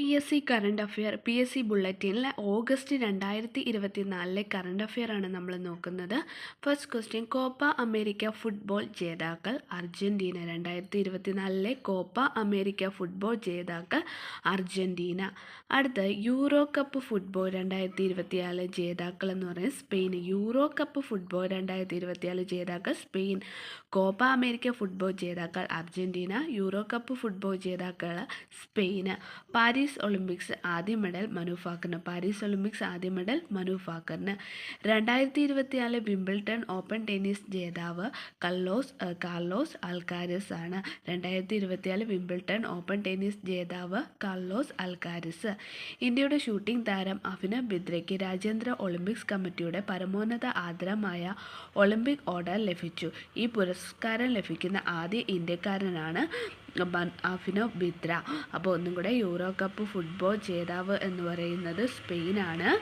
P S C current affair P S C ബുള്ളറ്റിനിൽ August രണ്ടായിരത്തി ഇരുപത്തി നാലിലെ കറണ്ട് അഫെയർ ആണ് നമ്മൾ നോക്കുന്നത്. First question Copa America football ജേതാക്കൾ അർജന്റീന രണ്ടായിരത്തി ഇരുപത്തി നാലിലെ കോപ്പ അമേരിക്ക ഫുട്ബോൾ ജേതാക്കൾ അർജന്റീന അടുത്ത യൂറോ കപ്പ് ഫുട്ബോൾ രണ്ടായിരത്തി ഇരുപത്തിനാല് ജേതാക്കൾ എന്ന് പറയുന്നത് സ്പെയിൻ. യൂറോ കപ്പ് ഫുട്ബോൾ രണ്ടായിരത്തി ഇരുപത്തിനാല് ജേതാക്കൾ സ്പെയിൻ. കോപ്പ അമേരിക്ക ഫുട്ബോൾ ജേതാക്കൾ അർജന്റീന യൂറോ കപ്പ് ഫുട്ബോൾ ജേതാക്കൾ സ്പെയിന് പാരീസ് ഒളിമ്പിക്സ് ആദ്യ മെഡൽ മനു ഫാക്കറിന് പാരീസ് ഒളിമ്പിക്സ് ആദ്യ മെഡൽ മനു ഫാക്കറിന്. രണ്ടായിരത്തി ഇരുപത്തിനാല് വിംബിൾട്ടൺ ഓപ്പൺ ടെന്നീസ് ജേതാവ് കല്ലോസ് കാർലോസ് അൽക്കാരിസ് ആണ്. രണ്ടായിരത്തി ഇരുപത്തിനാല് വിംബിൾട്ടൺ ഓപ്പൺ ടെന്നീസ് ജേതാവ് കാർലോസ് അൽക്കാരിസ് ഇന്ത്യയുടെ ഷൂട്ടിംഗ് താരം അഭിനവ് ബിദ്രയ്ക്ക് രാജ്യാന്തര ഒളിമ്പിക്സ് കമ്മിറ്റിയുടെ പരമോന്നത ആദരമായ ഒളിമ്പിക് ഓർഡർ ലഭിച്ചു. ഈ പുരസ്കാരം ലഭിക്കുന്ന ആദ്യ ഇന്ത്യക്കാരനാണ് ബൻ- അഭിനവ് ബിദ്ര. അപ്പോൾ ഒന്നും കൂടെ യൂറോ കപ്പ് ഫുട്ബോൾ ജേതാവ് എന്ന് പറയുന്നത് സ്പെയിനാണ്.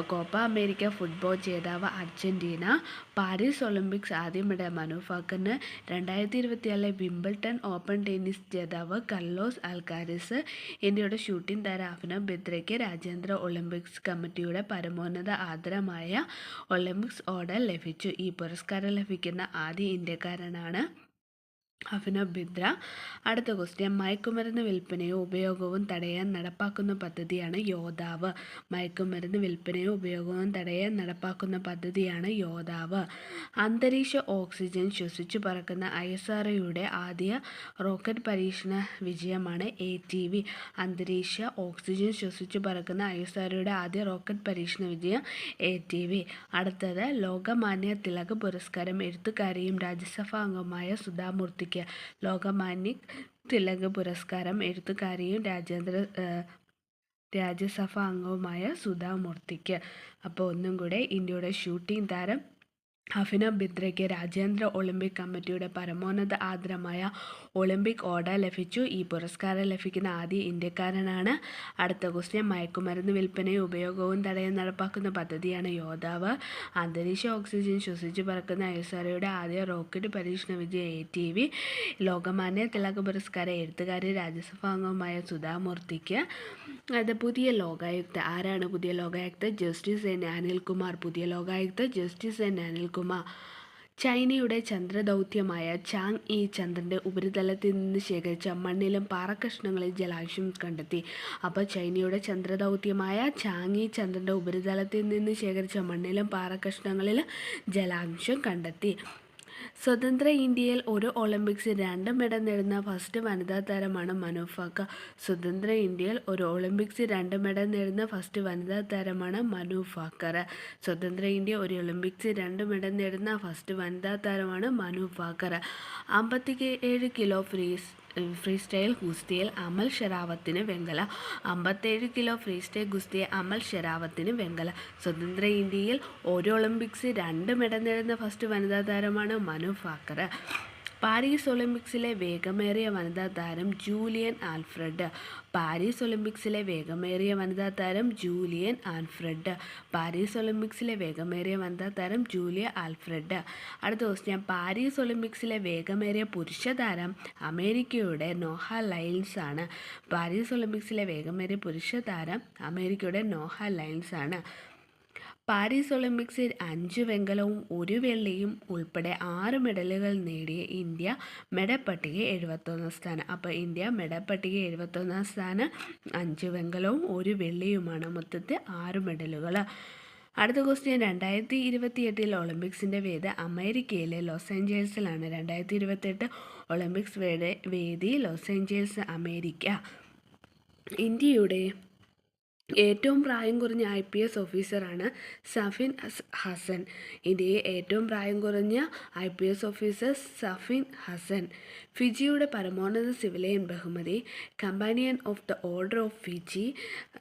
കോപ്പ അമേരിക്ക ഫുട്ബോൾ ജേതാവ് അർജന്റീന പാരീസ് ഒളിമ്പിക്സ് ആദ്യമിടെ മനുഫാക്കറിന് രണ്ടായിരത്തി ഇരുപത്തിയാറിലെ വിംബിൾട്ടൺ ഓപ്പൺ ടെന്നീസ് ജേതാവ് കല്ലോസ് അൽക്കാരിസ് ഇന്ത്യയുടെ ഷൂട്ടിംഗ് താര അഭിനവ് ബിദ്രയ്ക്ക് രാജ്യാന്തര ഒളിമ്പിക്സ് കമ്മിറ്റിയുടെ പരമോന്നത ആദരമായ ഒളിമ്പിക്സ് ഓർഡർ ലഭിച്ചു. ഈ പുരസ്കാരം ലഭിക്കുന്ന ആദ്യ ഇന്ത്യക്കാരനാണ് അഭിനവ് ബിദ്ര അടുത്ത ക്വസ്റ്റ്യൻ മയക്കുമരുന്ന് വിൽപ്പനയോ ഉപയോഗവും തടയാൻ നടപ്പാക്കുന്ന പദ്ധതിയാണ് യോദ്ധാവ്. മയക്കുമരുന്ന് വിൽപ്പനയോ ഉപയോഗവും തടയാൻ നടപ്പാക്കുന്ന പദ്ധതിയാണ് യോദ്ധാവ്. അന്തരീക്ഷ ഓക്സിജൻ ശ്വസിച്ചു പറക്കുന്ന ഐ എസ് ആർഒയുടെ ആദ്യ റോക്കറ്റ് പരീക്ഷണ വിജയമാണ് എ ടി വി. അന്തരീക്ഷ ഓക്സിജൻ ശ്വസിച്ചു പറക്കുന്ന ഐ എസ് ആർഒയുടെ ആദ്യ റോക്കറ്റ് പരീക്ഷണ വിജയം എ ടി വി. അടുത്തത് ലോകമാന്യ തിലക് പുരസ്കാരം എഴുത്തുകാരിയും രാജ്യസഭാ അംഗമായ സുധാമൂർത്തിക്ക് ലോകമാന്യ തിലക് പുരസ്കാരം എഴുത്തുകാരിയും രാജ്യാന്തര രാജ്യസഭാ അംഗവുമായ സുധാമൂർത്തിക്ക്. അപ്പോൾ ഒന്നും കൂടെ ഇന്ത്യയുടെ ഷൂട്ടിംഗ് താരം അഭിനവ് ബിദ്രയ്ക്ക് രാജ്യാന്തര ഒളിമ്പിക് കമ്മിറ്റിയുടെ പരമോന്നത ആദരമായ ഒളിമ്പിക് ഓർഡർ ലഭിച്ചു. ഈ പുരസ്കാരം ലഭിക്കുന്ന ആദ്യ ഇന്ത്യക്കാരനാണ്. അടുത്ത ക്വസ്റ്റ്യൻ മയക്കുമരുന്ന് വിൽപ്പനയും ഉപയോഗവും തടയാൻ നടപ്പാക്കുന്ന പദ്ധതിയാണ് യോദ്ധാവ്. അന്തരീക്ഷ ഓക്സിജൻ ശ്വസിച്ചു പറക്കുന്ന ഐഎസ്ആർഒയുടെ ആദ്യ റോക്കറ്റ് പരീക്ഷണ വിജയ A T V Lokmanya Tilak പുരസ്കാരം എഴുത്തുകാരി രാജ്യസഭാംഗവുമായ സുധാമൂർത്തിക്ക് അത് പുതിയ ലോകായുക്ത ആരാണ് പുതിയ ലോകായുക്ത? Justice N. അനിൽകുമാർ. പുതിയ ലോകായുക്ത ജസ്റ്റിസ് എൻ. അനിൽകുമാർ. ചൈനയുടെ ചന്ദ്രദൗത്യമായ ചാങ് ഇ ചന്ദ്രന്റെ ഉപരിതലത്തിൽ നിന്ന് ശേഖരിച്ച മണ്ണിലും പാറക്കഷ്ണങ്ങളിൽ ജലാംശം കണ്ടെത്തി. അപ്പോൾ ചൈനയുടെ ചന്ദ്രദൗത്യമായ ചാങ് ഇ ചന്ദ്രന്റെ ഉപരിതലത്തിൽ നിന്ന് ശേഖരിച്ച മണ്ണിലും പാറക്കഷ്ണങ്ങളിൽ ജലാംശം കണ്ടെത്തി. സ്വതന്ത്ര ഇന്ത്യയിൽ ഒരു ഒളിമ്പിക്സിൽ രണ്ട് മെഡൽ നേടുന്ന ഫസ്റ്റ് വനിതാ താരമാണ് മനു ഫാക്ക. സ്വതന്ത്ര ഇന്ത്യയിൽ ഒരു ഒളിമ്പിക്സിൽ രണ്ട് മെഡൽ നേടുന്ന ഫസ്റ്റ് വനിതാ താരമാണ് മനു ഫാക്കർ. സ്വതന്ത്ര ഇന്ത്യ ഒരു ഒളിമ്പിക്സിൽ രണ്ട് മെഡൽ നേടുന്ന ഫസ്റ്റ് വനിതാ താരമാണ് മനു ഫാക്കർ. അമ്പത്തി ഏഴ് കിലോ ഫ്രീസ് ഫ്രീ സ്റ്റൈൽ ഗുസ്തിയിൽ അമൽ ഷെറാവത്തിന് വെങ്കല. അമ്പത്തേഴ് കിലോ ഫ്രീ സ്റ്റൈൽ ഗുസ്തിയെ അമൽ ഷെറാവത്തിന് വെങ്കല. സ്വതന്ത്ര ഇന്ത്യയിൽ ഒരു ഒളിമ്പിക്സ് രണ്ട് മെഡൽ നേടുന്ന ഫസ്റ്റ് വനിതാ താരമാണ് മനു ഫാക്കർ പാരീസ് ഒളിമ്പിക്സിലെ വേഗമേറിയ വനിതാ താരം ജൂലിയൻ ആൽഫ്രഡ്. പാരീസ് ഒളിമ്പിക്സിലെ വേഗമേറിയ വനിതാ താരം ജൂലിയൻ ആൽഫ്രഡ്. പാരീസ് ഒളിമ്പിക്സിലെ വേഗമേറിയ വനിതാ താരം ജൂലിയ ആൽഫ്രഡ്. അടുത്ത ക്വസ്റ്റ്യൻ പാരീസ് ഒളിമ്പിക്സിലെ വേഗമേറിയ പുരുഷ താരം അമേരിക്കയുടെ നോഹ ലൈൻസ് ആണ്. പാരീസ് ഒളിമ്പിക്സിലെ വേഗമേറിയ പുരുഷ താരം അമേരിക്കയുടെ നോഹ ലൈൻസ് ആണ്. പാരീസ് ഒളിമ്പിക്സിൽ അഞ്ച് വെങ്കലവും ഒരു വെള്ളിയും ഉൾപ്പെടെ ആറ് മെഡലുകൾ നേടിയ ഇന്ത്യ മെഡൽ പട്ടിക എഴുപത്തൊന്നാം സ്ഥാനം. അപ്പോൾ ഇന്ത്യ മെഡൽ പട്ടിക എഴുപത്തൊന്നാം സ്ഥാനം. അഞ്ച് വെങ്കലവും ഒരു വെള്ളിയുമാണ് മൊത്തത്തിൽ ആറ് മെഡലുകൾ. അടുത്ത ക്വസ്റ്റ്യൻ രണ്ടായിരത്തി ഇരുപത്തി എട്ടിൽ ഒളിമ്പിക്സിന്റെ വേദ അമേരിക്കയിലെ ലോസ് ഏഞ്ചൽസിലാണ്. രണ്ടായിരത്തി ഇരുപത്തെട്ട് ഒളിമ്പിക്സ് വേദ ലോസ് ഏഞ്ചൽസ് അമേരിക്ക. ഇന്ത്യയുടെ ഏറ്റവും പ്രായം കുറഞ്ഞ ഐ പി എസ് ഓഫീസറാണ് സഫിൻ ഹസ്- ഹസൻ. ഇന്ത്യയെ ഏറ്റവും പ്രായം കുറഞ്ഞ I P S officer Safin Hasan. ഫിജിയുടെ പരമോന്നത സിവിലിയൻ ബഹുമതി companion of the order of Fiji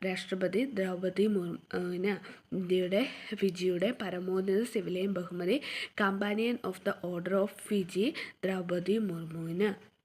രാഷ്ട്രപതി ദ്രൗപദി മുർമുവിന് ഇന്ത്യയുടെ ഫിജിയുടെ പരമോന്നത സിവിലിയൻ ബഹുമതി companion of the order of Fiji Draupadi മുർമുവിന്.